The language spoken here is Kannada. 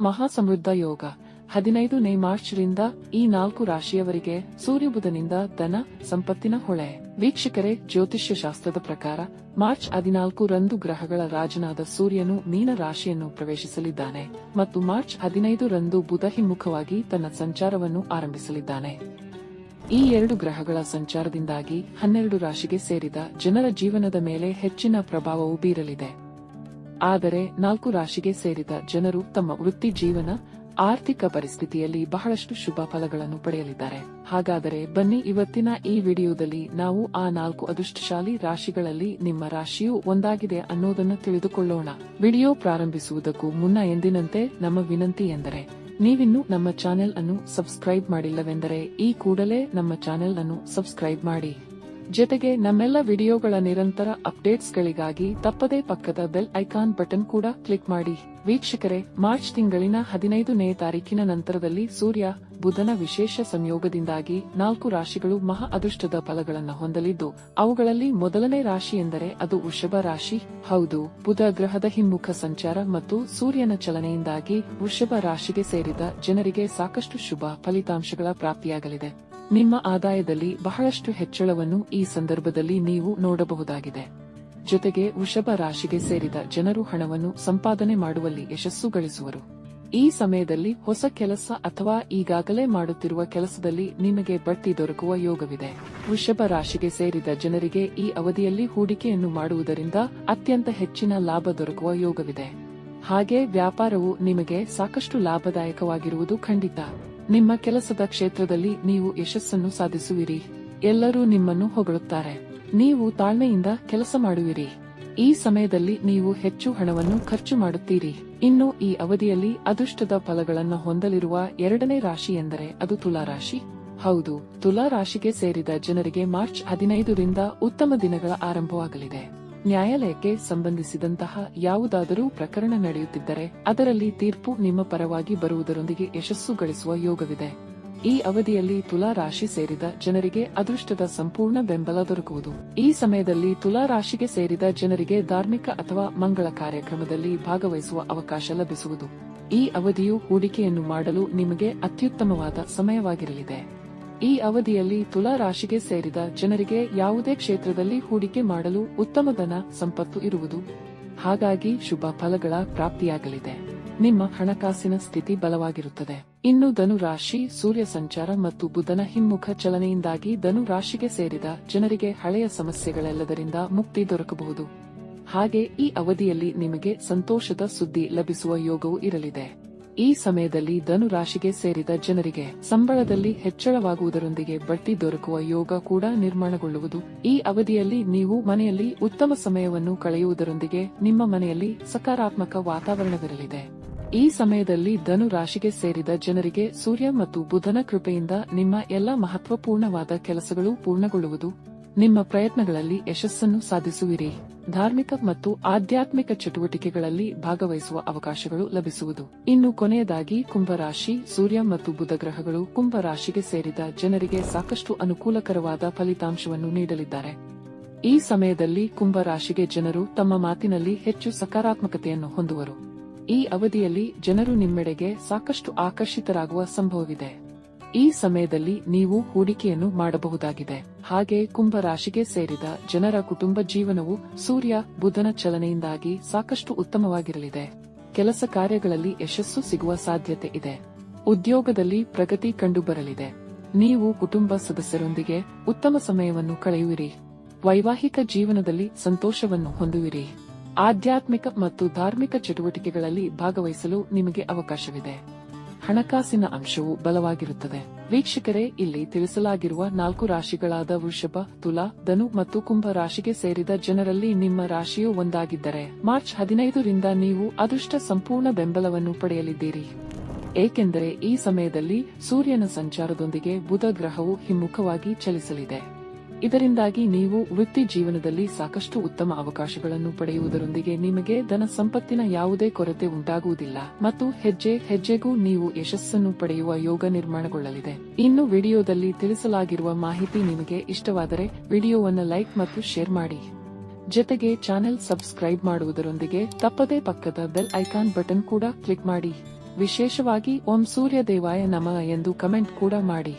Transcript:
ಮಹಾಸಮೃದ್ಧ ಯೋಗ. ಹದಿನೈದನೇ ಮಾರ್ಚ್ರಿಂದ ಈ ನಾಲ್ಕು ರಾಶಿಯವರಿಗೆ ಸೂರ್ಯ ಬುಧನಿಂದ ಧನ ಸಂಪತ್ತಿನ ಹೊಳೆ. ವೀಕ್ಷಕರೇ ಜ್ಯೋತಿಷ್ಯ ಶಾಸ್ತ್ರದ ಪ್ರಕಾರ ಮಾರ್ಚ್ ಹದಿನಾಲ್ಕು ರಂದು ಗ್ರಹಗಳ ರಾಜನಾದ ಸೂರ್ಯನು ಮೀನ ರಾಶಿಯನ್ನು ಪ್ರವೇಶಿಸಲಿದ್ದಾನೆ ಮತ್ತು ಮಾರ್ಚ್ ಹದಿನೈದು ರಂದು ಬುಧ ಹಿಮ್ಮುಖವಾಗಿ ತನ್ನ ಸಂಚಾರವನ್ನು ಆರಂಭಿಸಲಿದ್ದಾನೆ. ಈ ಎರಡು ಗ್ರಹಗಳ ಸಂಚಾರದಿಂದಾಗಿ ಹನ್ನೆರಡು ರಾಶಿಗೆ ಸೇರಿದ ಜನರ ಜೀವನದ ಮೇಲೆ ಹೆಚ್ಚಿನ ಪ್ರಭಾವವು ಬೀರಲಿದೆ. ಆದರೆ ನಾಲ್ಕು ರಾಶಿಗೆ ಸೇರಿದ ಜನರು ತಮ್ಮ ವೃತ್ತಿ ಜೀವನ, ಆರ್ಥಿಕ ಪರಿಸ್ಥಿತಿಯಲ್ಲಿ ಬಹಳಷ್ಟು ಶುಭ ಫಲಗಳನ್ನು ಪಡೆಯಲಿದ್ದಾರೆ. ಹಾಗಾದರೆ ಬನ್ನಿ ಇವತ್ತಿನ ಈ ವಿಡಿಯೋದಲ್ಲಿ ನಾವು ಆ ನಾಲ್ಕು ಅದೃಷ್ಟಶಾಲಿ ರಾಶಿಗಳಲ್ಲಿ ನಿಮ್ಮ ರಾಶಿಯು ಒಂದಾಗಿದೆ ಅನ್ನೋದನ್ನು ತಿಳಿದುಕೊಳ್ಳೋಣ. ವಿಡಿಯೋ ಪ್ರಾರಂಭಿಸುವುದಕ್ಕೂ ಮುನ್ನ ಎಂದಿನಂತೆ ನಮ್ಮ ವಿನಂತಿ ಎಂದರೆ, ನೀವಿನ್ನು ನಮ್ಮ ಚಾನೆಲ್ ಅನ್ನು ಸಬ್ಸ್ಕ್ರೈಬ್ ಮಾಡಿಲ್ಲವೆಂದರೆ ಈ ಕೂಡಲೇ ನಮ್ಮ ಚಾನೆಲ್ ಅನ್ನು ಸಬ್ಸ್ಕ್ರೈಬ್ ಮಾಡಿ. ಜೊತೆಗೆ ನಮ್ಮೆಲ್ಲ ವಿಡಿಯೋಗಳ ನಿರಂತರ ಅಪ್ಡೇಟ್ಸ್ಗಳಿಗಾಗಿ ತಪ್ಪದೇ ಪಕ್ಕದ ಬೆಲ್ ಐಕಾನ್ ಬಟನ್ ಕೂಡ ಕ್ಲಿಕ್ ಮಾಡಿ. ವೀಕ್ಷಕರೇ, ಮಾರ್ಚ್ ತಿಂಗಳಿನ ಹದಿನೈದನೇ ತಾರೀಕಿನ ನಂತರದಲ್ಲಿ ಸೂರ್ಯ, ಬುಧನ ವಿಶೇಷ ಸಂಯೋಗದಿಂದಾಗಿ ನಾಲ್ಕು ರಾಶಿಗಳು ಮಹಾ ಅದೃಷ್ಟದ ಫಲಗಳನ್ನು ಹೊಂದಲಿದ್ದು, ಅವುಗಳಲ್ಲಿ ಮೊದಲನೇ ರಾಶಿ ಎಂದರೆ ಅದು ವೃಷಭ ರಾಶಿ. ಹೌದು, ಬುಧ ಗ್ರಹದ ಹಿಮ್ಮುಖ ಸಂಚಾರ ಮತ್ತು ಸೂರ್ಯನ ಚಲನೆಯಿಂದಾಗಿ ವೃಷಭ ರಾಶಿಗೆ ಸೇರಿದ ಜನರಿಗೆ ಸಾಕಷ್ಟು ಶುಭ ಫಲಿತಾಂಶಗಳ ಪ್ರಾಪ್ತಿಯಾಗಲಿದೆ. ನಿಮ್ಮ ಆದಾಯದಲ್ಲಿ ಬಹಳಷ್ಟು ಹೆಚ್ಚಳವನ್ನು ಈ ಸಂದರ್ಭದಲ್ಲಿ ನೀವು ನೋಡಬಹುದಾಗಿದೆ. ಜೊತೆಗೆ ವೃಷಭ ರಾಶಿಗೆ ಸೇರಿದ ಜನರು ಹಣವನ್ನು ಸಂಪಾದನೆ ಮಾಡುವಲ್ಲಿ ಯಶಸ್ಸು ಗಳಿಸುವರು. ಈ ಸಮಯದಲ್ಲಿ ಹೊಸ ಕೆಲಸ ಅಥವಾ ಈಗಾಗಲೇ ಮಾಡುತ್ತಿರುವ ಕೆಲಸದಲ್ಲಿ ನಿಮಗೆ ಬಡ್ತಿ ದೊರಕುವ ಯೋಗವಿದೆ. ವೃಷಭ ರಾಶಿಗೆ ಸೇರಿದ ಜನರಿಗೆ ಈ ಅವಧಿಯಲ್ಲಿ ಹೂಡಿಕೆಯನ್ನು ಮಾಡುವುದರಿಂದ ಅತ್ಯಂತ ಹೆಚ್ಚಿನ ಲಾಭ ದೊರಕುವ ಯೋಗವಿದೆ. ಹಾಗೆ ವ್ಯಾಪಾರವು ನಿಮಗೆ ಸಾಕಷ್ಟು ಲಾಭದಾಯಕವಾಗಿರುವುದು ಖಂಡಿತ. ನಿಮ್ಮ ಕೆಲಸದ ಕ್ಷೇತ್ರದಲ್ಲಿ ನೀವು ಯಶಸ್ಸನ್ನು ಸಾಧಿಸುವಿರಿ. ಎಲ್ಲರೂ ನಿಮ್ಮನ್ನು ಹೊಗಳುತ್ತಾರೆ. ನೀವು ತಾಳ್ಮೆಯಿಂದ ಕೆಲಸ ಮಾಡುವಿರಿ. ಈ ಸಮಯದಲ್ಲಿ ನೀವು ಹೆಚ್ಚು ಹಣವನ್ನು ಖರ್ಚು ಮಾಡುತ್ತೀರಿ. ಇನ್ನು ಈ ಅವಧಿಯಲ್ಲಿ ಅದೃಷ್ಟದ ಫಲಗಳನ್ನು ಹೊಂದಲಿರುವ ಎರಡನೇ ರಾಶಿ ಎಂದರೆ ಅದು ತುಲಾ ರಾಶಿ. ಹೌದು, ತುಲಾ ರಾಶಿಗೆ ಸೇರಿದ ಜನರಿಗೆ ಮಾರ್ಚ್ ಹದಿನೈದರಿಂದ ಉತ್ತಮ ದಿನಗಳ ಆರಂಭವಾಗಲಿದೆ. ನ್ಯಾಯಾಲಯಕ್ಕೆ ಸಂಬಂಧಿಸಿದಂತಹ ಯಾವುದಾದರೂ ಪ್ರಕರಣ ನಡೆಯುತ್ತಿದ್ದರೆ ಅದರಲ್ಲಿ ತೀರ್ಪು ನಿಮ್ಮ ಪರವಾಗಿ ಬರುವುದರೊಂದಿಗೆ ಯಶಸ್ಸು ಗಳಿಸುವ ಯೋಗವಿದೆ. ಈ ಅವಧಿಯಲ್ಲಿ ತುಲಾ ರಾಶಿ ಸೇರಿದ ಜನರಿಗೆ ಅದೃಷ್ಟದ ಸಂಪೂರ್ಣ ಬೆಂಬಲ ದೊರಕುವುದು. ಈ ಸಮಯದಲ್ಲಿ ತುಲಾ ರಾಶಿಗೆ ಸೇರಿದ ಜನರಿಗೆ ಧಾರ್ಮಿಕ ಅಥವಾ ಮಂಗಳ ಕಾರ್ಯಕ್ರಮದಲ್ಲಿ ಭಾಗವಹಿಸುವ ಅವಕಾಶ ಲಭಿಸುವುದು. ಈ ಅವಧಿಯು ಹೂಡಿಕೆಯನ್ನು ಮಾಡಲು ನಿಮಗೆ ಅತ್ಯುತ್ತಮವಾದ ಸಮಯವಾಗಿರಲಿದೆ. ಈ ಅವಧಿಯಲ್ಲಿ ತುಲಾ ರಾಶಿಗೆ ಸೇರಿದ ಜನರಿಗೆ ಯಾವುದೇ ಕ್ಷೇತ್ರದಲ್ಲಿ ಹೂಡಿಕೆ ಮಾಡಲು ಉತ್ತಮ ಧನ ಸಂಪತ್ತು ಇರುವುದು. ಹಾಗಾಗಿ ಶುಭ ಫಲಗಳ ಪ್ರಾಪ್ತಿಯಾಗಲಿದೆ. ನಿಮ್ಮ ಹಣಕಾಸಿನ ಸ್ಥಿತಿ ಬಲವಾಗಿರುತ್ತದೆ. ಇನ್ನು ಧನು ರಾಶಿ, ಸೂರ್ಯ ಸಂಚಾರ ಮತ್ತು ಬುಧನ ಹಿಮ್ಮುಖ ಚಲನೆಯಿಂದಾಗಿ ಧನು ರಾಶಿಗೆ ಸೇರಿದ ಜನರಿಗೆ ಹಳೆಯ ಸಮಸ್ಯೆಗಳೆಲ್ಲದರಿಂದ ಮುಕ್ತಿ ದೊರಕಬಹುದು. ಹಾಗೆ ಈ ಅವಧಿಯಲ್ಲಿ ನಿಮಗೆ ಸಂತೋಷದ ಸುದ್ದಿ ಲಭಿಸುವ ಯೋಗವೂ ಇರಲಿದೆ. ಈ ಸಮಯದಲ್ಲಿ ಧನು ರಾಶಿಗೆ ಸೇರಿದ ಜನರಿಗೆ ಸಂಬಳದಲ್ಲಿ ಹೆಚ್ಚಳವಾಗುವುದರೊಂದಿಗೆ ಬಡ್ತಿ ದೊರಕುವ ಯೋಗ ಕೂಡ ನಿರ್ಮಾಣಗೊಳ್ಳುವುದು. ಈ ಅವಧಿಯಲ್ಲಿ ನೀವು ಮನೆಯಲ್ಲಿ ಉತ್ತಮ ಸಮಯವನ್ನು ಕಳೆಯುವುದರೊಂದಿಗೆ ನಿಮ್ಮ ಮನೆಯಲ್ಲಿ ಸಕಾರಾತ್ಮಕ ವಾತಾವರಣವಿರಲಿದೆ. ಈ ಸಮಯದಲ್ಲಿ ಧನು ರಾಶಿಗೆ ಸೇರಿದ ಜನರಿಗೆ ಸೂರ್ಯ ಮತ್ತು ಬುಧನ ಕೃಪೆಯಿಂದ ನಿಮ್ಮ ಎಲ್ಲ ಮಹತ್ವಪೂರ್ಣವಾದ ಕೆಲಸಗಳು ಪೂರ್ಣಗೊಳ್ಳುವುದು. ನಿಮ್ಮ ಪ್ರಯತ್ನಗಳಲ್ಲಿ ಯಶಸ್ಸನ್ನು ಸಾಧಿಸುವಿರಿ. ಧಾರ್ಮಿಕ ಮತ್ತು ಆಧ್ಯಾತ್ಮಿಕ ಚಟುವಟಿಕೆಗಳಲ್ಲಿ ಭಾಗವಹಿಸುವ ಅವಕಾಶಗಳು ಲಭಿಸುವುದು. ಇನ್ನು ಕೊನೆಯದಾಗಿ, ಕುಂಭರಾಶಿ, ಸೂರ್ಯ ಮತ್ತು ಬುಧ ಗ್ರಹಗಳು ಕುಂಭರಾಶಿಗೆ ಸೇರಿದ ಜನರಿಗೆ ಸಾಕಷ್ಟು ಅನುಕೂಲಕರವಾದ ಫಲಿತಾಂಶವನ್ನು ನೀಡಲಿದ್ದಾರೆ. ಈ ಸಮಯದಲ್ಲಿ ಕುಂಭರಾಶಿಗೆ ಜನರು ತಮ್ಮ ಮಾತಿನಲ್ಲಿ ಹೆಚ್ಚು ಸಕಾರಾತ್ಮಕತೆಯನ್ನು ಹೊಂದುವರು. ಈ ಅವಧಿಯಲ್ಲಿ ಜನರು ನಿಮ್ಮೆಡೆಗೆ ಸಾಕಷ್ಟು ಆಕರ್ಷಿತರಾಗುವ ಸಂಭವವಿದೆ. ಈ ಸಮಯದಲ್ಲಿ ನೀವು ಹೂಡಿಕೆಯನ್ನು ಮಾಡಬಹುದಾಗಿದೆ. ಹಾಗೆ ಕುಂಭ ರಾಶಿಗೆ ಸೇರಿದ ಜನರ ಕುಟುಂಬ ಜೀವನವು ಸೂರ್ಯ, ಬುಧನ ಚಲನೆಯಿಂದಾಗಿ ಸಾಕಷ್ಟು ಉತ್ತಮವಾಗಿರಲಿದೆ. ಕೆಲಸ ಕಾರ್ಯಗಳಲ್ಲಿ ಯಶಸ್ಸು ಸಿಗುವ ಸಾಧ್ಯತೆ ಇದೆ. ಉದ್ಯೋಗದಲ್ಲಿ ಪ್ರಗತಿ ಕಂಡುಬರಲಿದೆ. ನೀವು ಕುಟುಂಬ ಸದಸ್ಯರೊಂದಿಗೆ ಉತ್ತಮ ಸಮಯವನ್ನು ಕಳೆಯುವಿರಿ. ವೈವಾಹಿಕ ಜೀವನದಲ್ಲಿ ಸಂತೋಷವನ್ನು ಹೊಂದುವಿರಿ. ಆಧ್ಯಾತ್ಮಿಕ ಮತ್ತು ಧಾರ್ಮಿಕ ಚಟುವಟಿಕೆಗಳಲ್ಲಿ ಭಾಗವಹಿಸಲು ನಿಮಗೆ ಅವಕಾಶವಿದೆ. ಹಣಕಾಸಿನ ಅಂಶವು ಬಲವಾಗಿರುತ್ತದೆ. ವೀಕ್ಷಕರೇ, ಇಲ್ಲಿ ತಿಳಿಸಲಾಗಿರುವ ನಾಲ್ಕು ರಾಶಿಗಳಾದ ವೃಷಭ, ತುಲಾ, ಧನು ಮತ್ತು ಕುಂಭ ರಾಶಿಗೆ ಸೇರಿದ ಜನರಲ್ಲಿ ನಿಮ್ಮ ರಾಶಿಯು ಒಂದಾಗಿದ್ದರೆ, ಮಾರ್ಚ್ ಹದಿನೈದರಿಂದ ನೀವು ಅದೃಷ್ಟ ಸಂಪೂರ್ಣ ಬೆಂಬಲವನ್ನು ಪಡೆಯಲಿದ್ದೀರಿ. ಏಕೆಂದರೆ ಈ ಸಮಯದಲ್ಲಿ ಸೂರ್ಯನ ಸಂಚಾರದೊಂದಿಗೆ ಬುಧ ಗ್ರಹವು ಹಿಮ್ಮುಖವಾಗಿ ಚಲಿಸಲಿದೆ. ಇದರಿಂದಾಗಿ ನೀವು ವೃತ್ತಿ ಜೀವನದಲ್ಲಿ ಸಾಕಷ್ಟು ಉತ್ತಮ ಅವಕಾಶಗಳನ್ನು ಪಡೆಯುವುದರೊಂದಿಗೆ ನಿಮಗೆ ಧನ ಸಂಪತ್ತಿನ ಯಾವುದೇ ಕೊರತೆ ಉಂಟಾಗುವುದಿಲ್ಲ ಮತ್ತು ಹೆಜ್ಜೆ ಹೆಜ್ಜೆಗೂ ನೀವು ಯಶಸ್ಸನ್ನು ಪಡೆಯುವ ಯೋಗ ನಿರ್ಮಾಣಗೊಳ್ಳಲಿದೆ. ಇನ್ನು ವಿಡಿಯೋದಲ್ಲಿ ತಿಳಿಸಲಾಗಿರುವ ಮಾಹಿತಿ ನಿಮಗೆ ಇಷ್ಟವಾದರೆ ವಿಡಿಯೋವನ್ನು ಲೈಕ್ ಮತ್ತು ಶೇರ್ ಮಾಡಿ. ಜೊತೆಗೆ ಚಾನೆಲ್ ಸಬ್ಸ್ಕ್ರೈಬ್ ಮಾಡುವುದರೊಂದಿಗೆ ತಪ್ಪದೇ ಪಕ್ಕದ ಬೆಲ್ ಐಕಾನ್ ಬಟನ್ ಕೂಡ ಕ್ಲಿಕ್ ಮಾಡಿ. ವಿಶೇಷವಾಗಿ ಓಂ ಸೂರ್ಯ ದೇವಾಯ ನಮ ಎಂದು ಕಮೆಂಟ್ ಕೂಡ ಮಾಡಿ.